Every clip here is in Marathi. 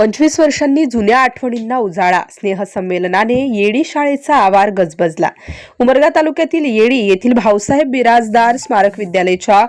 पंचवीस वर्षांनी जुन्या आठवणींना उजाळा. स्नेहसंमेलनाने येडी शाळेचा आवार गजबजला. उमरगा तालुक्यातील येडी येथील भाऊसाहेब बिराजदार स्मारक विद्यालयाच्या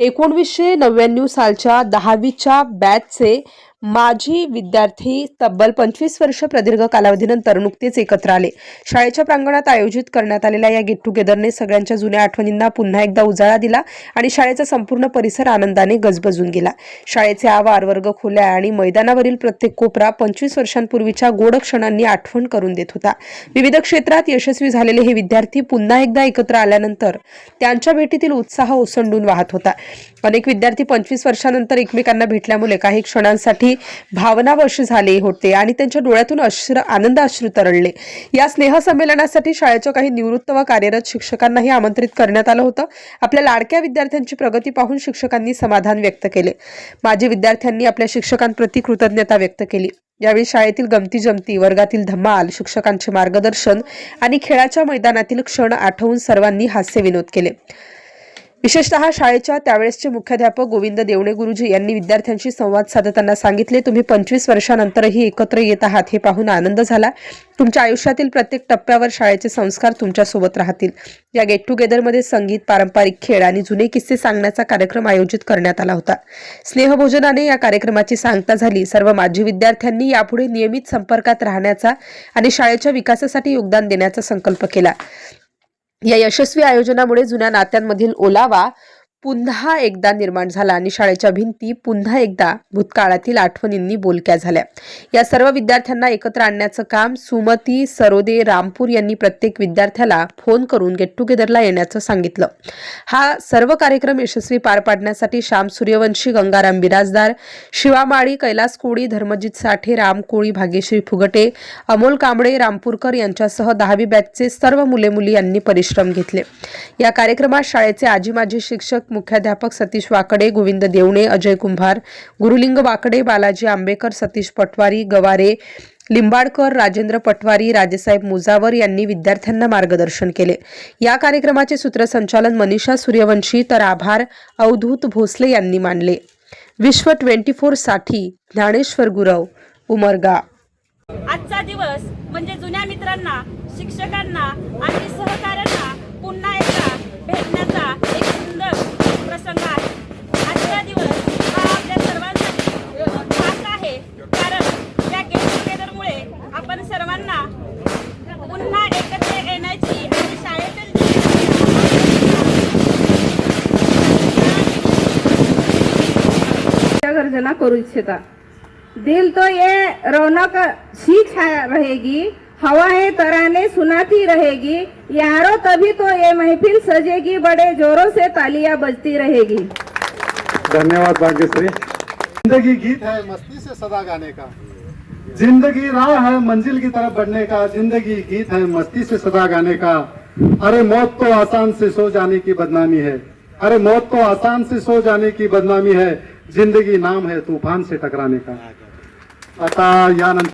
एकोणवीसशे नव्याण्णव सालच्या दहावीच्या बॅचचे माजी विद्यार्थी तब्बल पंचवीस वर्ष प्रदीर्घ कालावधीनंतर नुकतेच एकत्र आले. शाळेच्या प्रांगणात आयोजित करण्यात आलेल्या या गेट टुगेदरने सगळ्यांच्या जुन्या आठवणींना पुन्हा एकदा उजाळा दिला आणि शाळेचा संपूर्ण परिसर आनंदाने गजबजून गेला. शाळेचे आवार वर्ग खोल्या आणि मैदानावरील प्रत्येक कोपरा पंचवीस वर्षांपूर्वीच्या गोड क्षणांनी आठवण करून देत होता. विविध क्षेत्रात यशस्वी झालेले हे विद्यार्थी पुन्हा एकदा एकत्र आल्यानंतर त्यांच्या भेटीतील उत्साह ओसंडून वाहत होता. अनेक विद्यार्थी पंचवीस वर्षानंतर एकमेकांना भेटल्यामुळे काही क्षणांसाठी भावनावश झाले होते आणि त्यांच्या डोळ्यातून अश्र आनंद अश्रू तरळले. या स्नेहसंमेलनासाठी शाळेच्या काही निवृत्त व कार्यरत शिक्षकांनाही आमंत्रित करण्यात आलं होतं. आपल्या लाडक्या विद्यार्थ्यांची प्रगती पाहून शिक्षकांनी समाधान व्यक्त केले. माजी विद्यार्थ्यांनी आपल्या शिक्षकांप्रती कृतज्ञता व्यक्त केली. यावेळी शाळेतील गमती जमती वर्गातील धमाल शिक्षकांचे मार्गदर्शन आणि खेळाच्या मैदानातील क्षण आठवून सर्वांनी हास्य विनोद केले. विशेषतः शाळेच्या त्यावेळेसचे मुख्याध्यापक गोविंद देवणे गुरुजी यांनी विद्यार्थ्यांशी संवाद साधताना सांगितले तुम्ही पंचवीस वर्षानंतरही एकत्र येत आहात हे पाहून आनंद झाला. तुमच्या आयुष्यातील प्रत्येक टप्प्यावर शाळेचे संस्कार तुमच्यासोबत राहतील. या गेट टुगेदरमध्ये संगीत पारंपरिक खेळ आणि जुने किस्से सांगण्याचा कार्यक्रम आयोजित करण्यात आला होता. स्नेहभोजनाने या कार्यक्रमाची सांगता झाली. सर्व माजी विद्यार्थ्यांनी यापुढे नियमित संपर्कात राहण्याचा आणि शाळेच्या विकासासाठी योगदान देण्याचा संकल्प केला. या यशस्वी आयोजनामुळे जुन्या नात्यांमधील ओलावा पुन्हा एकदा निर्माण झाला आणि शाळेच्या भिंती पुन्हा एकदा भूतकाळातील आठवणींनी बोलक्या झाल्या. या सर्व विद्यार्थ्यांना एकत्र आणण्याचं काम सुमती सरोदे रामपूर यांनी प्रत्येक विद्यार्थ्याला फोन करून गेट टुगेदरला येण्याचं सांगितलं. हा सर्व कार्यक्रम यशस्वी पार पाडण्यासाठी श्याम सूर्यवंशी गंगाराम बिराजदार शिवामाळी कैलास कोळी धर्मजित साठे राम कोळी भाग्यश्री फुगटे अमोल कांबळे रामपूरकर यांच्यासह दहावी बॅचचे सर्व मुले मुली यांनी परिश्रम घेतले. या कार्यक्रमात शाळेचे आजी माजी शिक्षक मुख्याध्यापक सतीश वाकडे गोविंद देवणे अजय कुंभार गुरुलिंग वाकडे बालाजी आंबेकर सतीश पटवारी गवारे लिंबाडकर राजेंद्र पटवारी राजेसाहेब मुजावर यांनी विद्यार्थ्यांना मार्गदर्शन केले. या कार्यक्रमाचे सूत्रसंचालन मनीषा सूर्यवंशी तर आभार अवधूत भोसले यांनी मानले. विश्व ट्वेंटी फोरसाठी ज्ञानेश्वर गुरव उमरगा. आजचा दिवस म्हणजे जुन्या मित्रांना शिक्षकांना आणि सहकाऱ्यांना पुन्हा गर्जना करू इच्छिता दिल तो ये रौनक सी छाया रहेगी हवाएँ तराने सुनाती रहेगी यारो तभी तो ये महफिल सजेगी बड़े जोरों से तालियाँ बजती रहेगी। धन्यवाद भाग्यश्री। ज़िंदगी गीत है मस्ती से सदा गाने का। ज़िंदगी राह है मंजिल की तरफ़ बढ़ने का। ज़िंदगी गीत है मस्ती से सदा गाने का। अरे मौत तो आसान से सो जाने की बदनामी है। अरे मौत तो आसान से सो जाने की बदनामी है। जिंदगी नाम है तूफान से टकराने का। आता यानंतर